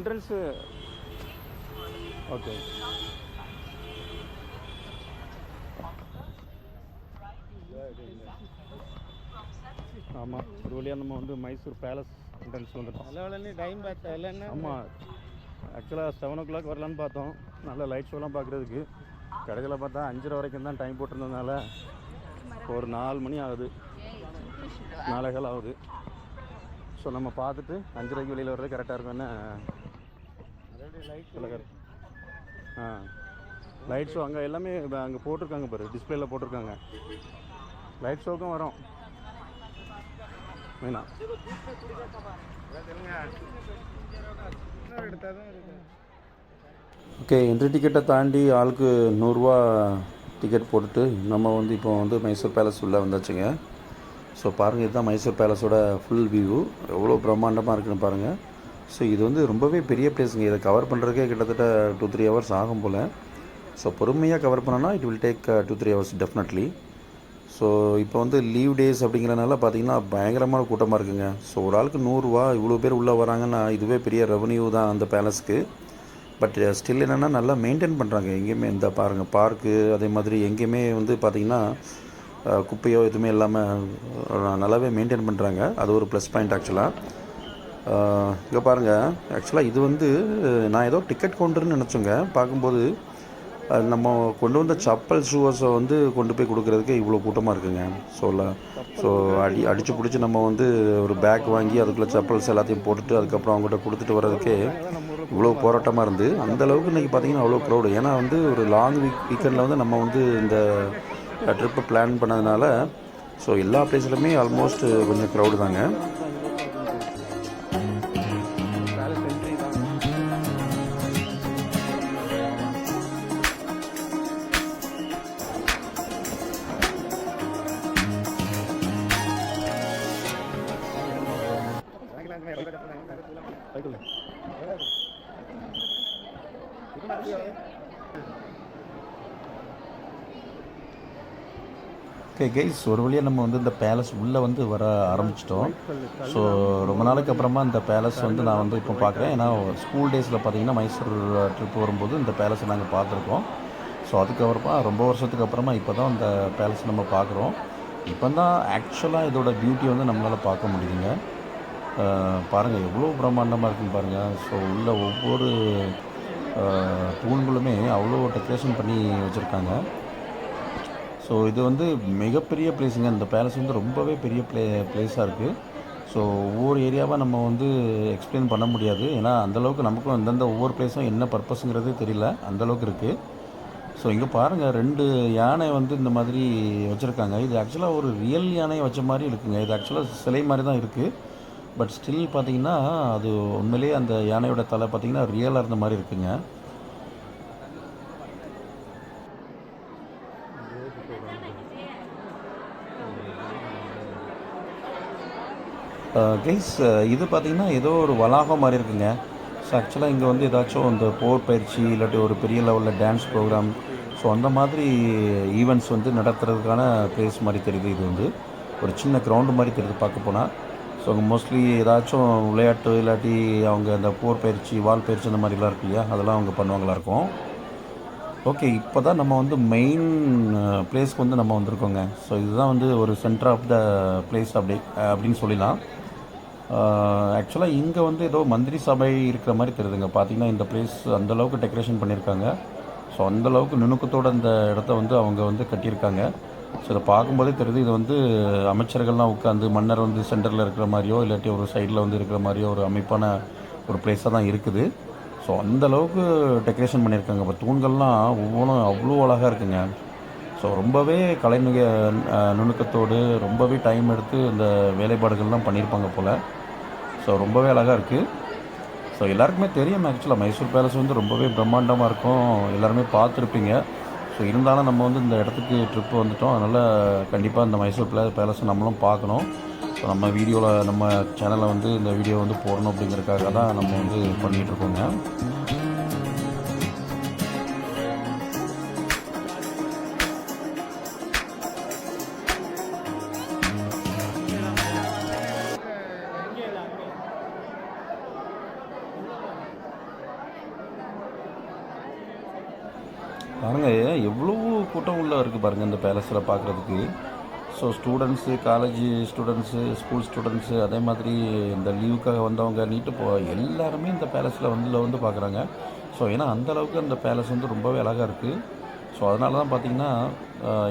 Entrance okay ஆமாம் ஒரு வழியாக நம்ம வந்து மைசூர் பேலஸ் என்ட்ரன்ஸ் வந்துட்டோம். டைம் பார்த்தா இல்லைன்னா ஆமாம் ஆக்சுவலாக செவன் ஓ கிளாக் வரலான்னு பார்த்தோம். நல்ல லைட் ஷோலாம் பார்க்குறதுக்கு. கடைசியில் பார்த்தா அஞ்சரை வரைக்கும் தான் டைம் போட்டிருந்ததுனால ஒரு நாலு மணி ஆகுது. நாளைகள் ஆகுது. ஸோ நம்ம பார்த்துட்டு அஞ்சரைக்கு வெளியில் வர்றது கரெக்டாக இருக்கும்னு ஆ. லைட் ஷோ அங்கே எல்லாமே அங்கே போட்டிருக்காங்க பாரு. டிஸ்பிளேல போட்டிருக்காங்க. லைட் ஷோக்கும் வரோம். வேணா ஓகே என்ட்ரி டிக்கெட்டை தாண்டி ஆளுக்கு நூறுரூவா டிக்கெட் போட்டுட்டு நம்ம வந்து இப்போ வந்து மைசூர் பேலஸ் உள்ளே வந்தாச்சுங்க. ஸோ பாருங்கள் இதுதான் மைசூர் பேலஸோட ஃபுல் வியூ எவ்வளோ பிரம்மாண்டமாக இருக்குன்னு பாருங்கள் ஸோ இது வந்து ரொம்பவே பெரிய பிளேஸுங்க இதை கவர் பண்ணுறதுக்கே கிட்டத்தட்ட டூ த்ரீ ஹவர்ஸ் ஆகும் போல். ஸோ பொறுமையாக கவர் பண்ணனா it will take two three hours definitely so இப்போ வந்து லீவ் டேஸ் அப்படிங்கிறனால பார்த்தீங்கன்னா பயங்கரமான கூட்டமாக இருக்குங்க. ஸோ ஒரு ஆளுக்கு நூறுரூவா இவ்வளோ பேர் உள்ளே வராங்கன்னா இதுவே பெரிய ரெவன்யூ தான் அந்த பேலஸ்க்கு பட் ஸ்டில் uh, என்னென்னா நல்லா மெயின்டைன் பண்ணுறாங்க எங்கேயுமே இந்த பாருங்கள் பார்க்கு அதே மாதிரி எங்கேயுமே வந்து பார்த்திங்கன்னா uh, குப்பையோ எதுவுமே இல்லாமல் uh, நல்லாவே மெயின்டைன் பண்ணுறாங்க அது ஒரு ப்ளஸ் பாயிண்ட் ஆக்சுவலாக இங்கே பாருங்கள் ஆக்சுவலாக இது வந்து நான் ஏதோ டிக்கெட் கவுண்டர்னு நினச்சோங்க. பார்க்கும்போது நம்ம கொண்டு வந்த சப்பல் ஷூஸை வந்து கொண்டு போய் கொடுக்குறதுக்கு இவ்வளோ கூட்டமாக இருக்குங்க. ஸோ ஸோ அடி அடித்து பிடிச்சி நம்ம வந்து ஒரு பேக் வாங்கி அதுக்குள்ளே சப்பல்ஸ் எல்லாத்தையும் போட்டுட்டு அதுக்கப்புறம் அவங்ககிட்ட கொடுத்துட்டு வர்றதுக்கே இவ்வளோ போராட்டமாக இருந்து அந்தளவுக்கு இன்றைக்கி பார்த்தீங்கன்னா அவ்வளோ க்ரௌடு ஏன்னா வந்து ஒரு லாங் வீக் வீக்கெண்டில் வந்து நம்ம வந்து இந்த ட்ரிப்பை பிளான் பண்ணதுனால ஸோ எல்லா பிளேஸ்லையுமே ஆல்மோஸ்ட் கொஞ்சம் க்ரௌடு தாங்க. ஓகே கைஸ் ஒரு வழியாக நம்ம வந்து இந்த பேலஸ் உள்ளே வந்து வர ஆரம்பிச்சிட்டோம். ஸோ ரொம்ப நாளைக்கு அப்புறமா இந்த பேலஸ் வந்து நான் வந்து இப்போ பார்க்குறேன். ஏன்னா ஸ்கூல் டேஸில் பார்த்தீங்கன்னா மைசூர் ட்ரிப் வரும்போது இந்த பேலஸை நாங்கள் பார்த்துருக்கோம். ஸோ அதுக்கப்புறமா ரொம்ப வருஷத்துக்கு அப்புறமா இப்போ தான் இந்த பேலஸ் நம்ம பார்க்குறோம். இப்போ தான் ஆக்சுவலாக இதோட பியூட்டி வந்து நம்மளால் பார்க்க முடியுதுங்க. பாருங்கள் எவ்வளோ பிரம்மாண்டமாக இருக்குன்னு பாருங்கள் ஸோ உள்ள ஒவ்வொரு தூண்களுமே அவ்வளோ டெக்கரேஷன் பண்ணி வச்சுருக்காங்க. ஸோ இது வந்து மிகப்பெரிய பிளேஸுங்க இந்த பேலஸ் வந்து ரொம்பவே பெரிய ப்ளே பிளேஸாக இருக்குது ஸோ ஒவ்வொரு ஏரியாவாக நம்ம வந்து எக்ஸ்பிளைன் பண்ண முடியாது. ஏன்னா அந்தளவுக்கு நமக்கும் அந்தந்த ஒவ்வொரு பிளேஸும் என்ன பர்பஸுங்கிறதே தெரியல. அந்தளவுக்கு இருக்குது ஸோ இங்கே பாருங்கள் ரெண்டு யானை வந்து இந்த மாதிரி வச்சுருக்காங்க. இது ஆக்சுவலாக ஒரு ரியல் யானையை வச்ச மாதிரி இருக்குங்க. இது ஆக்சுவலாக சிலை மாதிரி தான் இருக்குது பட் ஸ்டில் பார்த்தீங்கன்னா அது உண்மையிலேயே அந்த யானையோட தலை பார்த்தீங்கன்னா ரியலாக இருந்த மாதிரி இருக்குங்க. கைஸ் இது பார்த்தீங்கன்னா ஏதோ ஒரு வளாகம் மாதிரி இருக்குங்க. ஸோ ஆக்சுவலாக இங்கே வந்து ஏதாச்சும் இந்த போர் பயிற்சி இல்லாட்டி ஒரு பெரிய லெவலில் டான்ஸ் ப்ரோக்ராம் ஸோ அந்த மாதிரி ஈவெண்ட்ஸ் வந்து நடத்துறதுக்கான பிளேஸ் மாதிரி தெரியுது. இது வந்து ஒரு சின்ன கிரவுண்டு மாதிரி தெரியுது பார்க்க போனால் ஸோ மோஸ்ட்லி ஏதாச்சும் விளையாட்டு இல்லாட்டி அவங்க அந்த போர் பயிற்சி வால் பயிற்சி அந்த மாதிரிலாம் இருக்கு இல்லையா? அதெல்லாம் அவங்க பண்ணுவாங்களா இருக்கும். ஓகே இப்போ தான் நம்ம வந்து மெயின் பிளேஸ்க்கு வந்து நம்ம வந்திருக்கோங்க. ஸோ இதுதான் வந்து ஒரு சென்டர் ஆஃப் த பிளேஸ் அப்படி அப்படின்னு சொல்லலாம் ஆக்சுவலாக இங்கே வந்து ஏதோ மந்திரி சபை இருக்கிற மாதிரி தெரியுதுங்க. பார்த்தீங்கன்னா இந்த பிளேஸ் அந்தளவுக்கு டெக்கரேஷன் பண்ணியிருக்காங்க. ஸோ அந்தளவுக்கு நுணுக்கத்தோட அந்த இடத்த வந்து அவங்க வந்து கட்டியிருக்காங்க. ஸோ இதை பார்க்கும்போதே தெரியுது இது வந்து அமைச்சர்கள்லாம் உட்காந்து மன்னர் வந்து சென்டரில் இருக்கிற மாதிரியோ இல்லாட்டி ஒரு சைடில் வந்து இருக்கிற மாதிரியோ ஒரு அமைப்பான ஒரு பிளேஸாக தான் இருக்குது. ஸோ அந்த அளவுக்கு டெக்கரேஷன் பண்ணியிருக்காங்க. இப்போ தூண்கள்லாம் ஒவ்வொன்றும் அவ்வளோ அழகாக இருக்குங்க. ஸோ ரொம்பவே கலைநுக நுணுக்கத்தோடு ரொம்பவே டைம் எடுத்து இந்த வேலைப்பாடுகள்லாம் பண்ணியிருப்பாங்க போல். ஸோ ரொம்பவே அழகாக இருக்குது ஸோ எல்லாருக்குமே தெரியும் ஆக்சுவலாக மைசூர் பேலஸ் வந்து ரொம்பவே பிரம்மாண்டமாக இருக்கும். எல்லாருமே பார்த்துருப்பீங்க. ஸோ இருந்தாலும் நம்ம வந்து இந்த இடத்துக்கு ட்ரிப்பு வந்துட்டோம். அதனால் கண்டிப்பாக இந்த மைசூர் பிளே பேலஸை நம்மளும் பார்க்கணும். ஸோ நம்ம வீடியோவில் நம்ம சேனலில் வந்து இந்த வீடியோ வந்து போடணும் அப்படிங்கிறதுக்காக தான் நம்ம வந்து பண்ணிகிட்ருக்கோங்க கூட்டம் உள்ளே இருக்குது பாருங்கள் இந்த பேலஸில் பார்க்குறதுக்கு. So students college students school students அதே மாதிரி இந்த லீவுக்காக வந்தவங்க நீட்டு போ எல்லாருமே இந்த பேலஸில் வந்து வந்து பார்க்குறாங்க. ஸோ ஏன்னா அந்த அளவுக்கு அந்த பேலஸ் வந்து ரொம்பவே அழகாக இருக்குது ஸோ அதனால தான் பார்த்தீங்கன்னா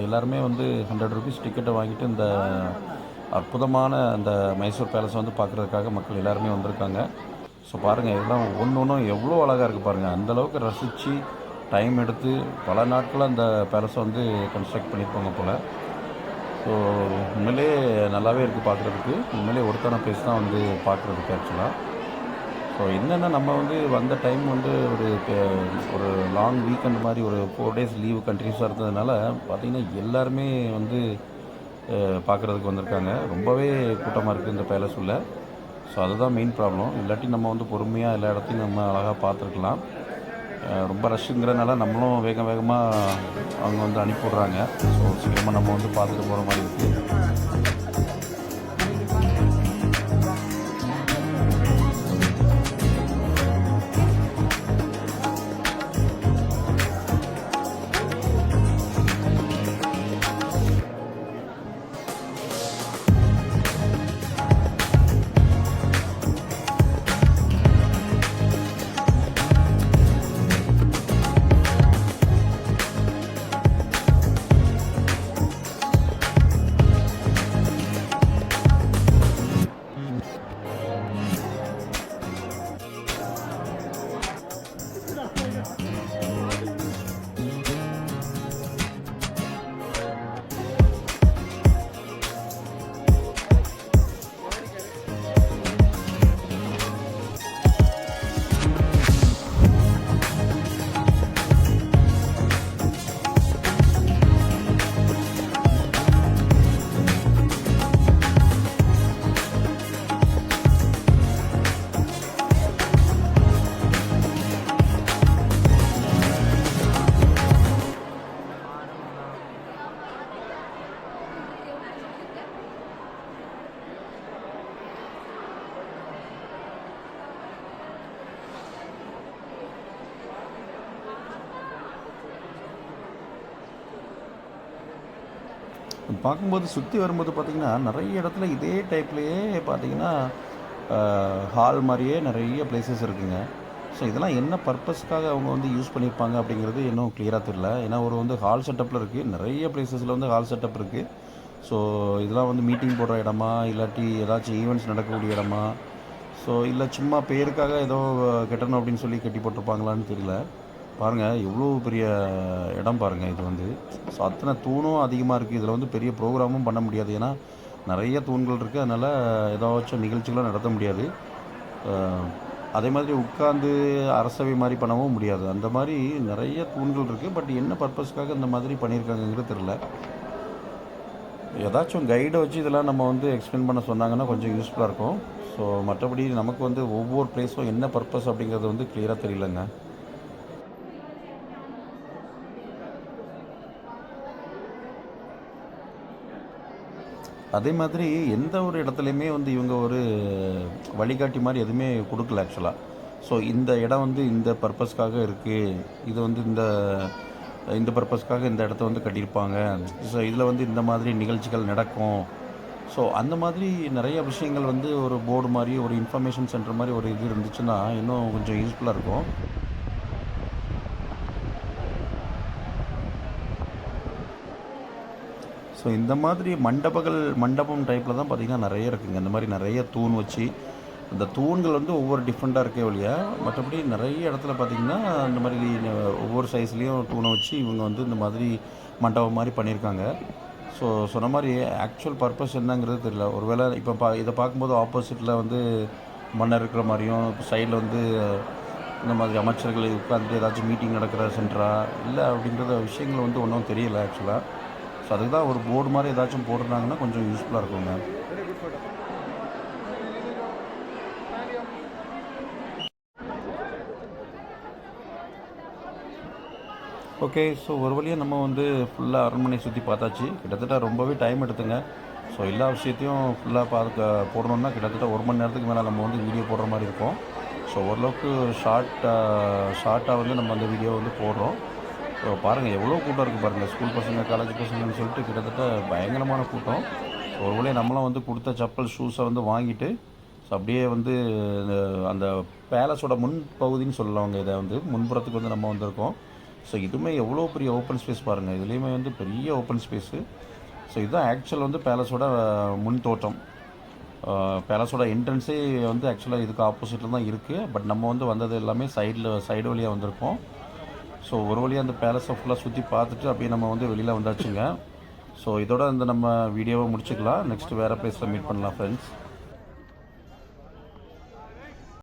எல்லாருமே வந்து ஹண்ட்ரட் ருபீஸ் டிக்கெட்டை வாங்கிட்டு இந்த அற்புதமான அந்த மைசூர் பேலஸை வந்து பார்க்குறதுக்காக மக்கள் எல்லாருமே வந்திருக்காங்க. ஸோ பாருங்கள் இதெல்லாம் ஒன்று ஒன்றும் எவ்வளோ அழகாக இருக்குது பாருங்கள் அந்த அளவுக்கு ரசித்து டைம் எடுத்து பல நாட்கள் அந்த பேலஸை வந்து கன்ஸ்ட்ரக்ட் பண்ணியிருப்பாங்க போல். ஸோ உண்மையிலே நல்லாவே இருக்குது பார்க்குறதுக்கு. உண்மையிலே ஒருத்தான பிளேஸ் தான் வந்து பார்க்குறதுக்கு ஆக்சுவலாக ஸோ என்னென்னா நம்ம வந்து வந்த டைம் வந்து ஒரு ஒரு லாங் வீக்கெண்ட் மாதிரி ஒரு ஃபோர் டேஸ் லீவு கண்டினியூஸாக இருந்ததுனால பார்த்திங்கன்னா எல்லாருமே வந்து பார்க்குறதுக்கு வந்திருக்காங்க. ரொம்பவே கூட்டமாக இருக்குது இந்த பேலஸ் உள்ள. ஸோ அதுதான் மெயின் ப்ராப்ளம் இல்லாட்டி நம்ம வந்து பொறுமையாக எல்லா இடத்தையும் நம்ம அழகாக பார்த்துருக்கலாம். ரொம்ப ரஷ்ங்கிறதுனால நம்மளும் வேக வேகமாக அவங்க வந்து அனுப்பி விட்றாங்க. ஸோ சீக்கிரமாக நம்ம வந்து பார்த்துட்டு போகிற மாதிரி இருக்குது பார்க்கும்போது சுற்றி வரும்போது பார்த்திங்கன்னா நிறைய இடத்துல இதே டைப்லேயே பார்த்தீங்கன்னா ஹால் மாதிரியே நிறைய பிளேசஸ் இருக்குதுங்க ஸோ இதெல்லாம் என்ன பர்பஸ்க்காக அவங்க வந்து யூஸ் பண்ணியிருப்பாங்க அப்படிங்கிறது இன்னும் கிளியராக தெரியல. ஏன்னா ஒரு வந்து ஹால் செட்டப்பில் இருக்குது நிறைய பிளேசஸில் வந்து ஹால் செட்டப் இருக்குது ஸோ இதெல்லாம் வந்து மீட்டிங் போடுற இடமா இல்லாட்டி ஏதாச்சும் ஈவெண்ட்ஸ் நடக்கக்கூடிய இடமா? ஸோ இல்லை சும்மா பேருக்காக ஏதோ கட்டணும் அப்படின்னு சொல்லி கட்டி போட்டிருப்பாங்களான்னு தெரியல. பாருங்கள் எவ்வளோ பெரிய இடம் பாருங்கள் இது வந்து. ஸோ அத்தனை தூணும் அதிகமாக இருக்குது இதில் வந்து பெரிய ப்ரோக்ராமும் பண்ண முடியாது. ஏன்னா நிறைய தூண்கள் இருக்குது அதனால் ஏதாச்சும் நிகழ்ச்சிகளும் நடத்த முடியாது. அதே மாதிரி உட்காந்து அரசவை மாதிரி பண்ணவும் முடியாது. அந்த மாதிரி நிறைய தூண்கள் இருக்குது பட் என்ன பர்பஸ்க்காக இந்த மாதிரி பண்ணியிருக்காங்கங்கிறது தெரில ஏதாச்சும் கைடை வச்சு இதெல்லாம் நம்ம வந்து எக்ஸ்பிளைன் பண்ண சொன்னாங்கன்னா கொஞ்சம் யூஸ்ஃபுல்லாக இருக்கும். ஸோ மற்றபடி நமக்கு வந்து ஒவ்வொரு பிளேஸும் என்ன பர்பஸ் அப்படிங்கிறது வந்து கிளியராக தெரியலங்க. அதே மாதிரி எந்த ஒரு இடத்துலையுமே வந்து இவங்க ஒரு வழிகாட்டி மாதிரி எதுவுமே கொடுக்கல ஆக்சுவலாக ஸோ இந்த இடம் வந்து இந்த பர்பஸ்க்காக இருக்குது இது வந்து இந்த இந்த பர்பஸ்க்காக இந்த இடத்த வந்து கட்டியிருப்பாங்க. ஸோ இதில் வந்து இந்த மாதிரி நிகழ்ச்சிகள் நடக்கும். ஸோ அந்த மாதிரி நிறைய விஷயங்கள் வந்து ஒரு போர்டு மாதிரி ஒரு இன்ஃபர்மேஷன் சென்டர் மாதிரி ஒரு இது இருந்துச்சுன்னா இன்னும் கொஞ்சம் யூஸ்ஃபுல்லாக இருக்கும். ஸோ இந்த மாதிரி மண்டபங்கள் மண்டபம் டைப்பில் தான் பார்த்திங்கன்னா நிறைய இருக்குங்க. இந்த மாதிரி நிறைய தூண் வச்சு அந்த தூண்கள் வந்து ஒவ்வொரு டிஃப்ரெண்ட்டாக இருக்கே வழியா மற்றபடி நிறைய இடத்துல பார்த்திங்கன்னா இந்த மாதிரி ஒவ்வொரு சைஸ்லேயும் தூணை வச்சு இவங்க வந்து இந்த மாதிரி மண்டபம் மாதிரி பண்ணியிருக்காங்க. ஸோ சொன்ன மாதிரி ஆக்சுவல் பர்பஸ் என்னங்கிறது தெரியல. ஒருவேளை இப்போ பா இதை பார்க்கும்போது ஆப்போசிட்டில் வந்து மன்னர் இருக்கிற மாதிரியும் சைடில் வந்து இந்த மாதிரி அமைச்சர்கள் உட்காந்துட்டு ஏதாச்சும் மீட்டிங் நடக்கிற சென்டரா இல்லை அப்படிங்கிற விஷயங்கள் வந்து ஒன்றும் தெரியல ஆக்சுவலாக ஸோ அதுக்கு தான் ஒரு போர்டு மாதிரி ஏதாச்சும் போட்டிருந்தாங்கன்னா கொஞ்சம் யூஸ்ஃபுல்லாக இருக்குங்க ஓகே ஸோ ஒரு வழியாக நம்ம வந்து ஃபுல்லாக அரண்மனை சுற்றி பார்த்தாச்சு. கிட்டத்தட்ட ரொம்பவே டைம் எடுத்துங்க. ஸோ எல்லா விஷயத்தையும் ஃபுல்லாக பார்க்க போடணுன்னா கிட்டத்தட்ட ஒரு மணி நேரத்துக்கு மேலே நம்ம வந்து வீடியோ போடுற மாதிரி இருக்கும். ஸோ ஓரளவுக்கு ஷார்ட் ஷார்ட்டாக வந்து நம்ம அந்த வீடியோ வந்து போடுறோம். ஸோ பாருங்கள் எவ்வளோ கூட்டம் இருக்குது பாருங்கள் ஸ்கூல் பசங்க காலேஜ் பசங்கன்னு சொல்லிட்டு கிட்டத்தட்ட பயங்கரமான கூட்டம். ஒரு வழியாக நம்மளாம் வந்து கொடுத்த செப்பல் ஷூஸை வந்து வாங்கிட்டு ஸோ அப்படியே வந்து அந்த பேலஸோட முன் பகுதின்னு சொல்லலாங்க இதை வந்து. முன்புறத்துக்கு வந்து நம்ம வந்திருக்கோம். ஸோ இதுவுமே எவ்வளோ பெரிய ஓப்பன் ஸ்பேஸ் பாருங்கள் இதுலேயுமே வந்து பெரிய ஓப்பன் ஸ்பேஸு ஸோ இதுதான் ஆக்சுவல் வந்து பேலஸோட முன் தோட்டம் பேலஸோட என்ட்ரன்ஸே வந்து ஆக்சுவலாக இதுக்கு ஆப்போசிட்டில் தான் இருக்குது பட் நம்ம வந்து வந்தது எல்லாமே சைடில் சைடு வழியாக வந்திருக்கோம். ஸோ ஒரு வழியாக அந்த பேலஸை ஃபுல்லாக சுற்றி பார்த்துட்டு அப்படியே நம்ம வந்து வெளியில் வந்தாச்சுங்க. ஸோ இதோட இந்த நம்ம வீடியோவை முடிச்சுக்கலாம். நெக்ஸ்ட் வேறு பிளேஸில் மீட் பண்ணலாம் ஃப்ரெண்ட்ஸ்